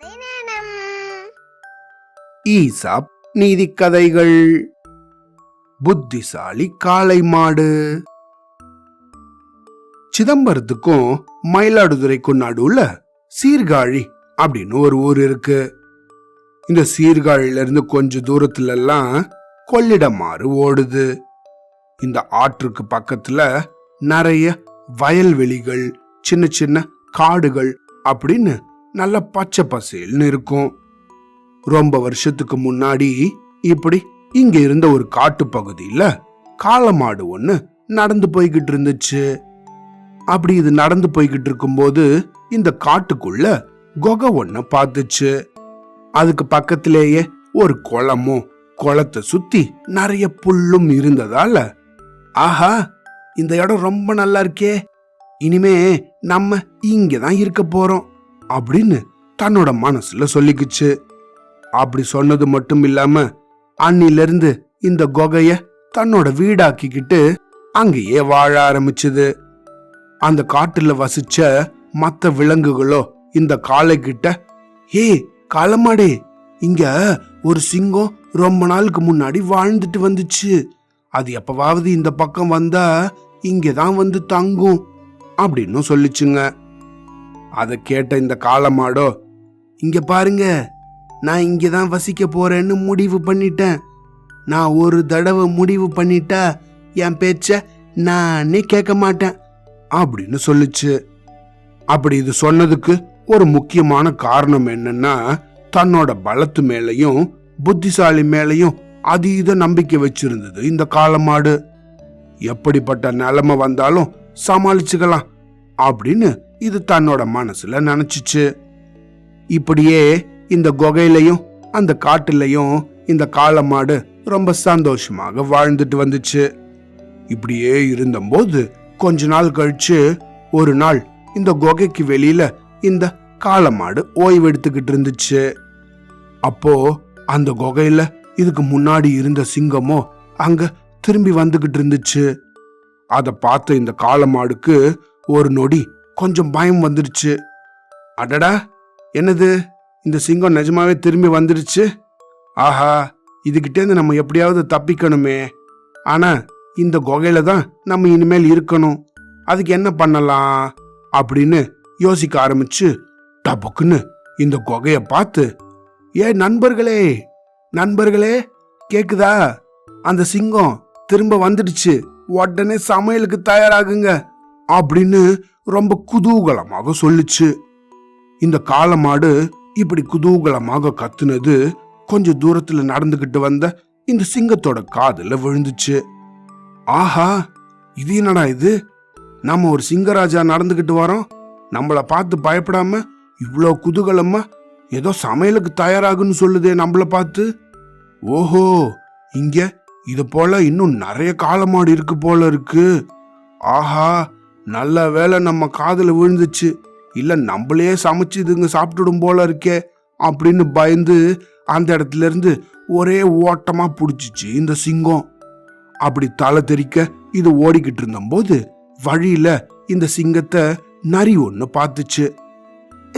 கதை நேரம் கதைகள் புத்திசாலி காளை மாடு. சிதம்பரத்துக்கும் மயிலாடுதுறைக்கும் நடுவுல சீர்காழி அப்படின்னு ஒரு ஊர் இருக்கு. இந்த சீர்காழில இருந்து கொஞ்ச தூரத்துல எல்லாம் கொள்ளிடமாறு ஓடுது. இந்த ஆற்றுக்கு பக்கத்துல நிறைய வயல்வெளிகள் சின்ன சின்ன காடுகள் அப்படின்னு நல்ல பச்சை பசேல்னு இருக்கும். ரொம்ப வருஷத்துக்கு முன்னாடி இப்படி இங்க இருந்த ஒரு காட்டு பகுதியில காளமாடு ஒண்ணு நடந்து போய்கிட்டு இருந்துச்சு. அப்படி இது நடந்து போய்கிட்டு இருக்கும்போது இந்த காட்டுக்குள்ள குகை ஒண்ண பார்த்துச்சு. அதுக்கு பக்கத்திலேயே ஒரு குளமும் குளத்தை சுத்தி நிறைய புல்லும் இருந்ததால ஆஹா இந்த இடம் ரொம்ப நல்லா இருக்கே. இனிமே நம்ம இங்க தான் இருக்க போறோம். அப்படின்னு தன்னோட மனசுல சொல்லிக்குச்சு. அப்படி சொன்னது மட்டும் இல்லாம அன்னிலிருந்து இந்த குகைய தன்னோட வீடாக்கிக்கிட்டு அங்கேயே வாழ ஆரம்பிச்சது. அந்த காட்டுல வசிச்ச மத்த விலங்குகளோ இந்த காளை கிட்ட ஏ காலமாடே இங்க ஒரு சிங்கம் ரொம்ப நாளுக்கு முன்னாடி வாழ்ந்துட்டு வந்துச்சு. அது எப்பவாவது இந்த பக்கம் வந்தா இங்கதான் வந்து தங்கும் அப்படின்னு சொல்லிச்சுங்க. அதை கேட்ட இந்த காளமாடோ இங்க பாருங்க நான் இங்கே தான் வசிக்க போறேன்னு முடிவு பண்ணிட்டேன். நான் ஒரு தடவை முடிவு பண்ணிட்டா என் பேச்ச நானே கேட்க மாட்டேன். அப்படின்னு சொல்லுச்சு. அப்படி இது சொன்னதுக்கு ஒரு முக்கியமான காரணம் என்னன்னா தன்னோட பலத்து மேலையும் புத்திசாலி மேலையும் அதீத நம்பிக்கை வச்சிருந்தது இந்த காளமாடு. எப்படிப்பட்ட நிலைமை வந்தாலும் சமாளிச்சுக்கலாம். அப்படின்னு இது தன்னோட மனசுல நினைச்சிச்சு. இப்படியே இந்த குகையிலையும் அந்த காட்டுலையும் இந்த காளமாடு ரொம்ப சந்தோஷமாக வாழ்ந்துட்டு வந்துச்சு. இப்படியே இருந்தபோது கொஞ்ச நாள் கழிச்சு ஒரு நாள் இந்த குகைக்கு வெளியில இந்த காளமாடு ஓய்வு எடுத்துக்கிட்டு இருந்துச்சு. அப்போ அந்த குகையில இதுக்கு முன்னாடி இருந்த சிங்கமோ அங்க திரும்பி வந்துகிட்டு இருந்துச்சு. அதை பார்த்த இந்த காளமாடுக்கு ஒரு நொடி கொஞ்சம் பயம் வந்துடுச்சு. அடடா என்னது? இந்த சிங்கம் நிஜமாவே திரும்பி வந்துடுச்சு? ஆஹா இதுகிட்டேருந்து நம்ம எப்படியாவது தப்பிக்கணுமே. ஆனா இந்த குகையில தான் நம்ம இனிமேல் இருக்கணும். அதுக்கு என்ன பண்ணலாம்? அப்படின்னு யோசிக்க ஆரம்பிச்சு டபுக்குன்னு இந்த குகையை பார்த்து ஏ நண்பர்களே நண்பர்களே கேக்குதா? அந்த சிங்கம் திரும்ப வந்துடுச்சு. உடனே சமையலுக்கு தயாராகுங்க. அப்படின்னு ரொம்ப குதூகலமாக சொல்லுச்சு. இந்த காலமாடு இப்படி குதூகலமாக கத்துனது கொஞ்ச தூரத்துல நடந்துகிட்டு வந்த இந்த சிங்கத்தோட காதுல விழுந்துச்சு. ஆஹா இது என்னடா இது? நம்ம ஒரு சிங்கராஜா நடந்துகிட்டு வரோம். நம்மள பார்த்து பயப்படாம இவ்வளோ குதூகலமா ஏதோ சமையலுக்கு தயாராகுன்னு சொல்லுதே நம்மள பார்த்து. ஓஹோ இங்க இது போல இன்னும் நிறைய காலமாடு இருக்கு போல இருக்கு. ஆஹா நல்ல வேளை நம்ம காதில் விழுந்துச்சு. இல்லை நம்மளே சமைச்சு இதுங்க சாப்பிட்டுடும் போல இருக்கே அப்படின்னு பயந்து அந்த இடத்துல இருந்து ஒரே ஓட்டமாக பிடிச்சிச்சு இந்த சிங்கம். அப்படி தலை தெறிக்க இது ஓடிக்கிட்டு இருந்தபோது வழியில இந்த சிங்கத்தை நரி ஒன்று பார்த்துச்சு.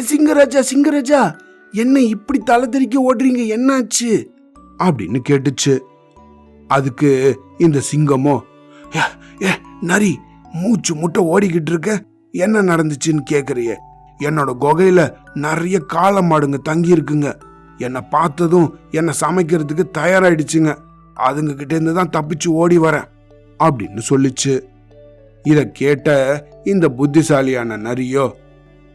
சிங்கராஜா சிங்கராஜா என்ன இப்படி தலை தெறிக்க ஓடுறீங்க? என்னாச்சு? அப்படின்னு கேட்டுச்சு. அதுக்கு இந்த சிங்கமோ "ஏ, ஏ நரி மூச்சு முட்டை ஓடிக்கிட்டு இருக்க? என்ன நடந்துச்சுன்னு கேக்குறியே. என்னோட குகையில நிறைய காளை மாடுங்க தங்கி இருக்குங்க என்னை பார்த்ததும் என்னை சமைக்கிறதுக்கு தயாராயிடுச்சுங்க. அதுங்க கிட்டேருந்து தான் தப்பிச்சு ஓடி வரேன் அப்படின்னு சொல்லிச்சு. இதை கேட்ட இந்த புத்திசாலியான நரியோ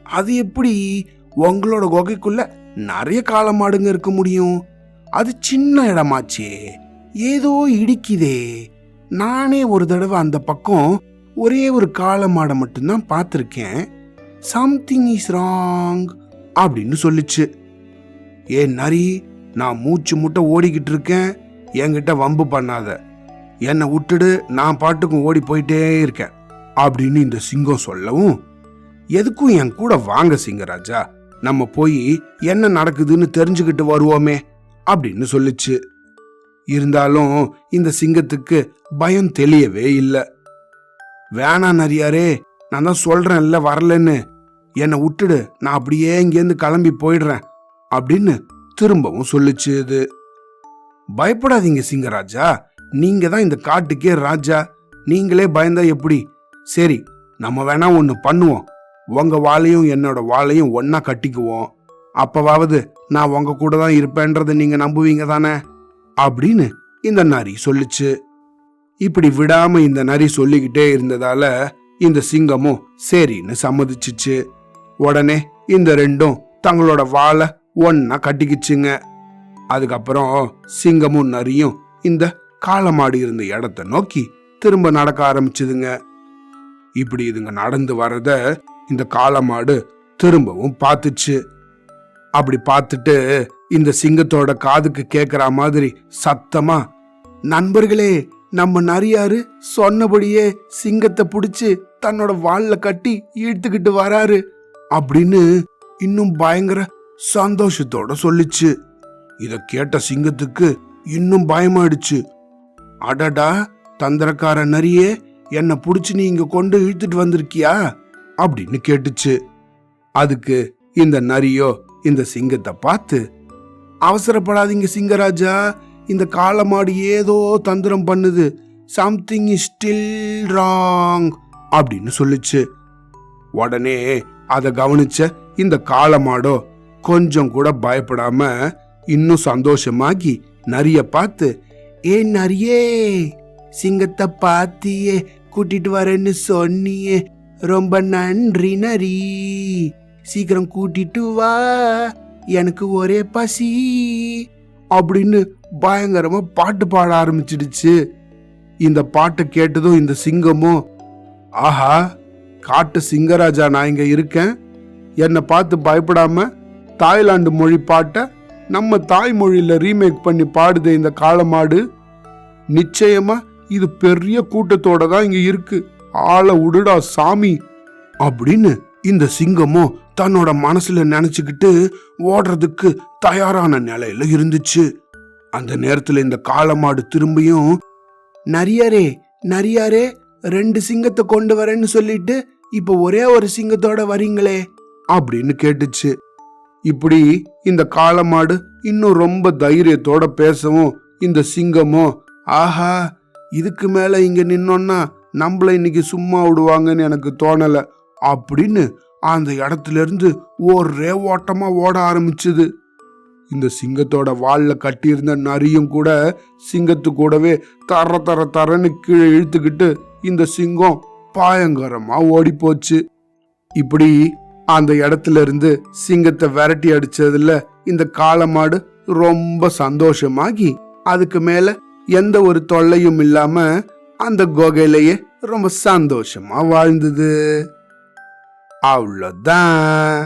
அது எப்படி? உங்களோட குகைக்குள்ள நிறைய காளை மாடுங்க இருக்க முடியும்? அது சின்ன இடமாச்சே. ஏதோ இடிக்குதே. நானே ஒரு தடவை அந்த பக்கம் ஒரே ஒரு காளை மாடை மட்டும்தான் பார்த்துருக்கேன். சம்திங் இஸ் ராங் அப்படின்னு சொல்லிச்சு. ஏ நரி நான் மூச்சு முட்டை ஓடிக்கிட்டு இருக்கேன். என்கிட்ட வம்பு பண்ணாத. என்னை விட்டுடு நான் பாட்டுக்கும் ஓடி போயிட்டே இருக்கேன் அப்படின்னு இந்த சிங்கம் சொல்லவும் எதுக்கும் என் கூட வாங்க சிங்கராஜா. நம்ம போய் என்ன நடக்குதுன்னு தெரிஞ்சுக்கிட்டு வருவோமே அப்படின்னு சொல்லிச்சு. இருந்தாலும் இந்த சிங்கத்துக்கு பயம் தெளியவே இல்லை. வேணாம் நரியாரே நான் தான் சொல்றேன்ல வரலன்னு. என்னை விட்டுடு நான் அப்படியே இங்கேருந்து கிளம்பி போயிடுறேன் அப்படின்னு திரும்பவும் சொல்லுச்சு இது. பயப்படாதீங்க சிங்கராஜா. நீங்க தான் இந்த காட்டுக்கே ராஜா. நீங்களே பயந்தா எப்படி? சரி நம்ம வேணா ஒன்று பண்ணுவோம். உங்க வாளையும் என்னோட வாளையும் ஒன்னா கட்டிக்குவோம். அப்பவாவது நான் உங்க கூட தான் இருப்பேன்றதை நீங்க நம்புவீங்க தானே? அப்படின்னு இந்த நரி சொல்லுச்சு. இப்படி விடாம இந்த நரி சொல்லிக்கிட்டே இருந்ததால இந்த சிங்கமும் சரின்னு சம்மதிச்சிச்சு. உடனே இந்த ரெண்டும் தங்களோட வாளை ஒன்னா கட்டிக்கிச்சுங்க. அதுக்கப்புறம் சிங்கமும் நரியும் இந்த காலமாடி இருந்த இடத்த நோக்கி திரும்ப நடக்க ஆரம்பிச்சுதுங்க. இப்படி இதுங்க நடந்து வரத இந்த காலமாடு திரும்பவும் பார்த்துச்சு. அப்படி பார்த்துட்டு இந்த சிங்கத்தோட காதுக்கு கேக்குற மாதிரி சத்தமா நண்பர்களே நம்ம நரியாரு சொன்னபடியே சிங்கத்தை பிடிச்சி தன்னோட வால்ல கட்டி இழுத்துக்கிட்டு வராரு அப்படின்னு இன்னும் பயங்கர சந்தோஷத்தோட சொல்லிச்சு. இத கேட்ட சிங்கத்துக்கு இன்னும் பயமாயிடுச்சு. அடடா தந்திரக்கார நரியே என்னை பிடிச்சி நீ இங்கே கொண்டு இழுத்துட்டு வந்திருக்கியா? அப்படின்னு கேட்டுச்சு. அதுக்கு இந்த நரியோ இந்த சிங்கத்தை பார்த்து அவசரப்படாதீங்க சிங்கராஜா இந்த காலமாடு ஏதோ தந்திரம் பண்ணுது. சம்திங் இஸ் ஸ்டில் ராங் அப்படின்னு சொல்லுச்சு. உடனே அதை கவனிச்ச இந்த காலமாடோ கொஞ்சம் கூட பயப்படாம இன்னும் சந்தோஷமாகி நரிய பார்த்து ஏ நரியே சிங்கத்தை பார்த்தியே கூட்டிட்டு வரேன்னு சொன்னியே. ரொம்ப நன்றி நரி. சீக்கிரம் கூட்டிட்டு வா. எனக்கு ஒரே பசி. அப்படின்னு பயங்கரமா பாட்டு பாட ஆரம்பிச்சிடுச்சு. இந்த பாட்டை கேட்டதும் இந்த சிங்கமும் ஆஹா காட்டு சிங்கராஜா நான் இங்க இருக்கேன். என்னை பார்த்து பயப்படாம தாய்லாந்து மொழி பாட்டை நம்ம தாய்மொழியில ரீமேக் பண்ணி பாடுது இந்த காலமாடு நிச்சயமா இது பெரிய கூட்டத்தோட தான் இங்க இருக்கு. ஆளை விடுடா சாமி. அப்படின்னு இந்த சிங்கமும் தன்னோட மனசுல நினைச்சுக்கிட்டு ஓடுறதுக்கு தயாரான நிலையில இருந்துச்சு. அந்த நேரத்துல இந்த காளமாடு திரும்பியும் நரியாரே நரியாரே ரெண்டு சிங்கத்தை கொண்டு வரேன்னு சொல்லிட்டு இப்ப ஒரே ஒரு சிங்கத்தோட வரீங்களே? அப்படின்னு கேட்டுச்சு. இப்படி இந்த காளமாடு இன்னும் ரொம்ப தைரியத்தோட பேசவும் இந்த சிங்கமோ ஆஹா இதுக்கு மேல இங்க நின்னோன்னா நம்மள இன்னைக்கு சும்மா விடுவாங்கன்னு எனக்கு தோணல அப்படின்னு அந்த இடத்துல இருந்து ஒரே ஓட்டமாக ஓட ஆரம்பிச்சுது. இந்த சிங்கத்தோட வாலில் கட்டியிருந்த நரியும் கூட சிங்கத்து கூடவே தர தர தரன்னு கீழே இழுத்துக்கிட்டு இந்த சிங்கம் பயங்கரமா ஓடி போச்சு இப்படி அந்த இடத்துல இருந்து சிங்கத்தை விரட்டி அடிச்சதுல இந்த காளமாடு ரொம்ப சந்தோஷமாகி அதுக்கு மேல எந்த ஒரு தொல்லையும் இல்லாம அந்த குகையிலேயே ரொம்ப சந்தோஷமா வாழ்ந்தது. அவ்வளோதான்